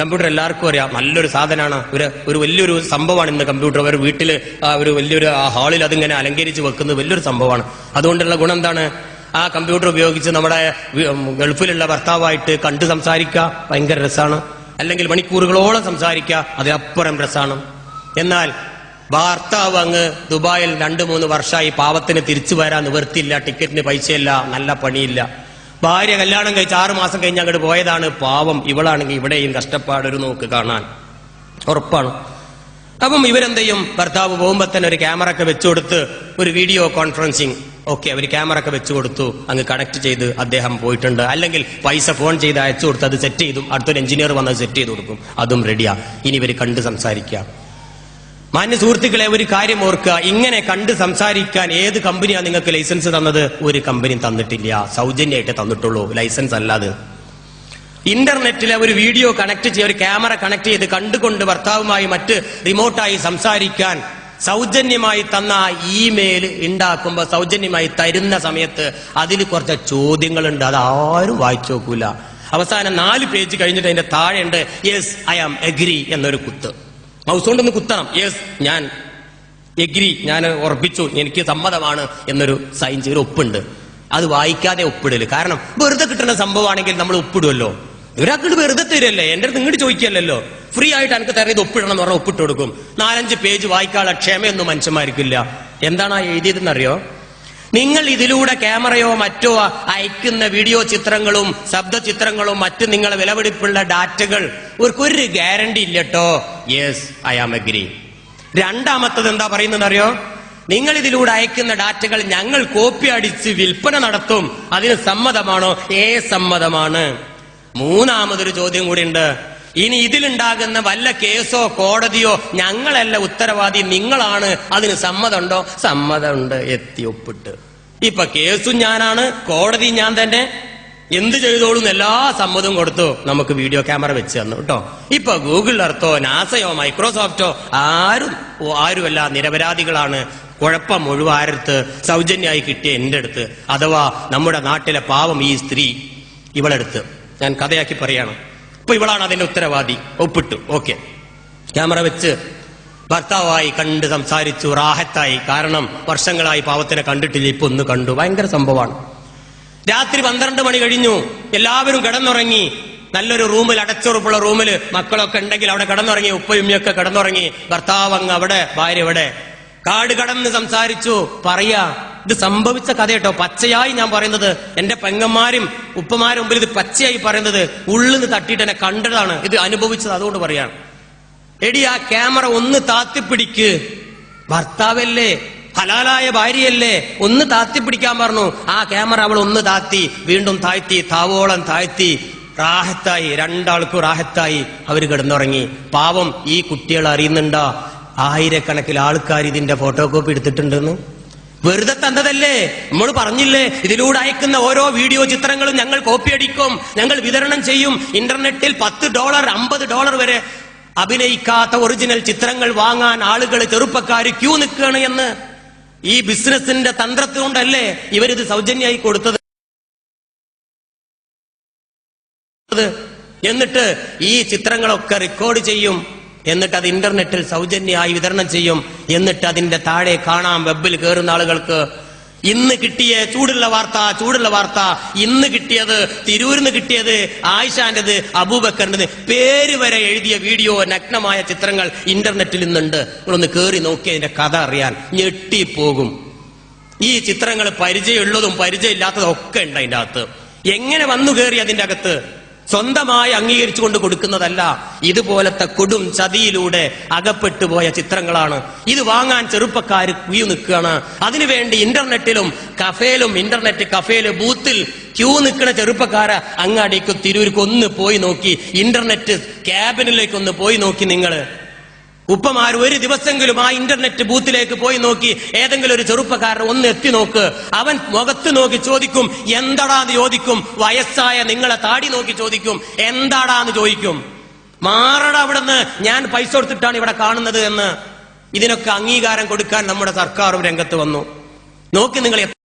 Computer എല്ലാവർക്കും അറിയാം. നല്ലൊരു സാധനമാണ് ഒരു ഒരു വലിയൊരു സംഭവമാണ് ഇന്ന് കമ്പ്യൂട്ടർ. അവർ വീട്ടിൽ ഒരു വലിയൊരു ഹാളിൽ അതിങ്ങനെ അലങ്കരിച്ച് വെക്കുന്നത് വലിയൊരു സംഭവമാണ്. അതുകൊണ്ടുള്ള ഗുണം എന്താണ്? ആ കമ്പ്യൂട്ടർ ഉപയോഗിച്ച് നമ്മുടെ ഗൾഫിലുള്ള ഭർത്താവായിട്ട് കണ്ടു സംസാരിക്കുക ഭയങ്കര രസമാണ് അല്ലെങ്കിൽ മണിക്കൂറുകളോളം സംസാരിക്കുക അതിനപ്പുറം രസമാണ് എന്നാൽ ഭർത്താവ് അങ്ങ് ദുബായിൽ രണ്ടു മൂന്ന് വർഷമായി പാവത്തിന് തിരിച്ചു വരാൻ നിവൃത്തിയില്ല ടിക്കറ്റിന് പൈസയില്ല നല്ല പണിയില്ല. ഭാര്യ കല്യാണം കഴിച്ച് ആറു മാസം കഴിഞ്ഞ് അങ്ങോട്ട് പോയതാണ് പാവം. ഇവളാണെങ്കിൽ ഇവിടെയും കഷ്ടപ്പാട് ഒരു നോക്ക് കാണാൻ. ഉറപ്പാണ്. അപ്പം ഇവരെന്ത് ചെയ്യും ഭർത്താവ് പോകുമ്പോ തന്നെ ഒരു ക്യാമറ ഒക്കെ വെച്ചു കൊടുത്ത് ഒരു വീഡിയോ കോൺഫറൻസിങ് ഓക്കെ അവർ ക്യാമറ ഒക്കെ വെച്ചു കൊടുത്തു അങ്ങ് കണക്ട് ചെയ്ത് അദ്ദേഹം പോയിട്ടുണ്ട്. അല്ലെങ്കിൽ പൈസ ഫോൺ ചെയ്ത് അയച്ചു കൊടുത്ത് അത് സെറ്റ് ചെയ്തു അടുത്തൊരു എഞ്ചിനീയർ വന്ന് സെറ്റ് ചെയ്ത് കൊടുക്കും. അതും റെഡിയാ ഇനി ഇവർ കണ്ട് സംസാരിക്കുക മാന്യ സുഹൃത്തുക്കളെ ഒരു കാര്യം ഓർക്കുക. ഇങ്ങനെ കണ്ട് സംസാരിക്കാൻ ഏത് കമ്പനിയാണ് നിങ്ങൾക്ക് ലൈസൻസ് തന്നത്? ഒരു കമ്പനി തന്നിട്ടില്ല. സൗജന്യമായിട്ട് തന്നിട്ടുള്ളൂ. ലൈസൻസ് അല്ലാതെ ഇന്റർനെറ്റിലെ ഒരു വീഡിയോ കണക്ട് ചെയ്ത് ഒരു ക്യാമറ കണക്ട് ചെയ്ത് കണ്ടുകൊണ്ട് ഭർത്താവുമായി മറ്റ് റിമോട്ടായി സംസാരിക്കാൻ സൗജന്യമായി തന്ന ഇമെയിൽ ഉണ്ടാക്കുമ്പോൾ സൗജന്യമായി തരുന്ന സമയത്ത് അതിൽ കുറച്ച് ചോദ്യങ്ങളുണ്ട്. അത് ആരും വായിച്ചു നോക്കൂല. അവസാനം നാല് പേജ് കഴിഞ്ഞിട്ട് അതിന്റെ താഴെയുണ്ട് യെസ് ഐ ആം എഗ്രി എന്നൊരു കുത്ത്. മൗസ് കൊണ്ടൊന്ന് കുത്തണം. യെസ് ഞാൻ എഗ്രി ഞാൻ ഉറപ്പിച്ചു. എനിക്ക് സമ്മതമാണ് എന്നൊരു സൈൻ ചെയ്ത് ഒപ്പുണ്ട്. അത് വായിക്കാതെ ഒപ്പിടൽ. കാരണം വെറുതെ കിട്ടുന്ന സംഭവമാണെങ്കിൽ നമ്മൾ ഒപ്പിടുമല്ലോ ഒരാൾക്ക് വെറുതെ തരുമല്ലേ എന്റെ അടുത്ത് ഇങ്ങോട്ട് ചോദിക്കല്ലോ ഫ്രീ ആയിട്ട് എനിക്ക് തരുന്നത് ഒപ്പിടണം എന്ന് പറഞ്ഞാൽ ഒപ്പിട്ട് കൊടുക്കും. നാലഞ്ച് പേജ് വായിക്കാനുള്ള ക്ഷമയൊന്നും മനുഷ്യന്മാർക്കില്ല. എന്താണ് ആ എഴുതിയതെന്നറിയോ? നിങ്ങൾ ഇതിലൂടെ ക്യാമറയോ മറ്റോ അയക്കുന്ന വീഡിയോ ചിത്രങ്ങളും ശബ്ദ ചിത്രങ്ങളും മറ്റ് നിങ്ങളെ വിലപിടിപ്പുള്ള ഡാറ്റകൾ ഒരു ഗ്യാരണ്ടി ഇല്ലട്ടോ യെസ് ഐ ആം അഗ്രി രണ്ടാമത്തത് എന്താ പറയുന്നത് അറിയോ നിങ്ങൾ ഇതിലൂടെ അയക്കുന്ന ഡാറ്റകൾ ഞങ്ങൾ കോപ്പി അടിച്ച് വിൽപ്പന നടത്തും. അതിന് സമ്മതമാണോ? ഏ സമ്മതമാണ്. മൂന്നാമതൊരു ചോദ്യം കൂടി ഉണ്ട് ഇനി ഇതിലുണ്ടാകുന്ന വല്ല കേസോ കോടതിയോ ഞങ്ങളല്ല ഉത്തരവാദി നിങ്ങളാണ്. അതിന് സമ്മതമുണ്ടോ? സമ്മതമുണ്ട്. എത്തി ഒപ്പിട്ട്. ഇപ്പൊ കേസും ഞാനാണ് കോടതി ഞാൻ തന്നെ. എന്ത് ചെയ്തോളും എല്ലാ സമ്മതവും കൊടുത്തു നമുക്ക് വീഡിയോ ക്യാമറ വെച്ച് തന്നു കേട്ടോ. ഇപ്പൊ ഗൂഗിൾ അർത്തോ നാസയോ മൈക്രോസോഫ്റ്റോ ആരും ആരുമല്ല നിരപരാധികളാണ്. കുഴപ്പം മുഴുവാരത്ത് സൗജന്യമായി കിട്ടിയ എന്റെ അടുത്ത്. അഥവാ നമ്മുടെ നാട്ടിലെ പാവം ഈ സ്ത്രീ ഇവളെടുത്ത്. ഞാൻ കഥയാക്കി പറയാണ്. ഇപ്പൊ ഇവളാണ് അതിന്റെ ഉത്തരവാദി. ഒപ്പിട്ടു. ഓക്കെ. ക്യാമറ വെച്ച് ഭർത്താവായി കണ്ട് സംസാരിച്ചു റാഹത്തായി. കാരണം വർഷങ്ങളായി പാവത്തിനെ കണ്ടിട്ടില്ല ഇപ്പൊ ഒന്ന് കണ്ടു. ഭയങ്കര സംഭവമാണ്. രാത്രി പന്ത്രണ്ട് മണി കഴിഞ്ഞു. എല്ലാവരും കിടന്നുറങ്ങി. നല്ലൊരു റൂമിൽ അടച്ചുറപ്പുള്ള റൂമിൽ മക്കളൊക്കെ ഉണ്ടെങ്കിൽ അവിടെ കിടന്നുറങ്ങി ഉപ്പയുമ്മയൊക്കെ കിടന്നുറങ്ങി. ഭർത്താവ് അങ്ങ് അവിടെ ഭാര്യ ഇവിടെ. കാട് കടന്ന് സംസാരിച്ചു. പറയാ ഇത് സംഭവിച്ച കഥ കേട്ടോ. പച്ചയായി ഞാൻ പറയുന്നത്. എന്റെ പെങ്ങന്മാരും ഉപ്പമാരും മുമ്പിൽ ഇത് പച്ചയായി പറയുന്നത്. ഉള്ളിന്ന് തട്ടിയിട്ട് എന്നെ കണ്ടതാണ്. ഇത് അനുഭവിച്ചത് അതുകൊണ്ട് പറയാണ്. എടി ആ ക്യാമറ ഒന്ന് താത്തിപ്പിടിക്ക്. ഭർത്താവല്ലേ? ഹലാലായ ഭാര്യയല്ലേ? ഒന്ന് താത്തി പിടിക്കാൻ പറഞ്ഞു. ആ ക്യാമറ അവൾ ഒന്ന് താത്തി വീണ്ടും താഴ്ത്തി താവോളം താഴ്ത്തി. റാഹത്തായി രണ്ടാൾക്കും റാഹത്തായി അവർ കിടന്നുറങ്ങി. പാവം ഈ കുട്ടികൾ അറിയുന്നുണ്ടോ? ആയിരക്കണക്കിൽ ആൾക്കാർ ഇതിന്റെ ഫോട്ടോ കോപ്പി എടുത്തിട്ടുണ്ടെന്ന്. വെറുതെ തന്നതല്ലേ? നമ്മൾ പറഞ്ഞില്ലേ? ഇതിലൂടെ അയക്കുന്ന ഓരോ വീഡിയോ ചിത്രങ്ങളും ഞങ്ങൾ കോപ്പി അടിക്കും. ഞങ്ങൾ വിതരണം ചെയ്യും. ഇന്റർനെറ്റിൽ പത്ത് ഡോളർ അമ്പത് ഡോളർ വരെ അഭിനയിക്കാത്ത ഒറിജിനൽ ചിത്രങ്ങൾ വാങ്ങാൻ ആളുകൾ ചെറുപ്പക്കാർ ക്യൂ നിൽക്കുകയാണ് എന്ന്. ഈ ബിസിനസിന്റെ തന്ത്രത്തിനുണ്ടല്ലേ ഇവരിത് സൗജന്യമായി കൊടുത്തത്? എന്നിട്ട് ഈ ചിത്രങ്ങളൊക്കെ റെക്കോർഡ് ചെയ്യും. എന്നിട്ട് അത് ഇന്റർനെറ്റിൽ സൗജന്യമായി വിതരണം ചെയ്യും. എന്നിട്ട് അതിന്റെ താഴെ കാണാം വെബിൽ കയറുന്ന ആളുകൾക്ക് ഇന്ന് കിട്ടിയ ചൂടുള്ള വാർത്ത ചൂടുള്ള വാർത്ത. ഇന്ന് കിട്ടിയത് തിരൂരിന്ന് കിട്ടിയത് ആയിഷാന്റേത് അബൂബക്കറിന്റെ പേര് വരെ എഴുതിയ വീഡിയോ നഗ്നമായ ചിത്രങ്ങൾ ഇന്റർനെറ്റിൽ ഇന്നുണ്ട്. നിങ്ങളൊന്ന് കേറി നോക്കി അതിന്റെ കഥ അറിയാൻ. ഞെട്ടിപ്പോകും. ഈ ചിത്രങ്ങൾ പരിചയമുള്ളതും പരിചയമില്ലാത്തതും ഒക്കെ ഉണ്ട് അതിന്റെ അകത്ത്. എങ്ങനെ വന്നു കയറി അതിന്റെ അകത്ത്? സ്വന്തമായി അംഗീകരിച്ചുകൊണ്ട് കൊടുക്കുന്നതല്ല ഇതുപോലത്തെ കൊടും ചതിയിലൂടെ അകപ്പെട്ടു പോയ ചിത്രങ്ങളാണ്. ഇത് വാങ്ങാൻ ചെറുപ്പക്കാർ ക്യൂ നിൽക്കുകയാണ്. അതിനുവേണ്ടി ഇന്റർനെറ്റിലും കഫേലും ഇന്റർനെറ്റ് കഫേൽ ബൂത്തിൽ ക്യൂ നിൽക്കുന്ന ചെറുപ്പക്കാരെ അങ്ങാടിക്ക് തിരൂർക്ക് ഒന്ന് പോയി നോക്കി ഇന്റർനെറ്റ് ക്യാബിനിലേക്ക് ഒന്ന് പോയി നോക്കി നിങ്ങൾ. ഉപ്പമാർ ഒരു ദിവസമെങ്കിലും ആ ഇന്റർനെറ്റ് ബൂത്തിലേക്ക് പോയി നോക്കി. ഏതെങ്കിലും ഒരു ചെറുപ്പക്കാരൻ ഒന്ന് എത്തി നോക്ക്. അവൻ മുഖത്ത് നോക്കി ചോദിക്കും എന്താടാന്ന് ചോദിക്കും. വയസ്സായ നിങ്ങളെ താടി നോക്കി ചോദിക്കും എന്താടാന്ന് ചോദിക്കും. മാറട അവിടുന്ന്. ഞാൻ പൈസ കൊടുത്തിട്ടാണ് ഇവിടെ കാണുന്നത് എന്ന്. ഇതിനൊക്കെ അംഗീകാരം കൊടുക്കാൻ നമ്മുടെ സർക്കാരും രംഗത്ത് വന്നു. നോക്കി നിങ്ങൾ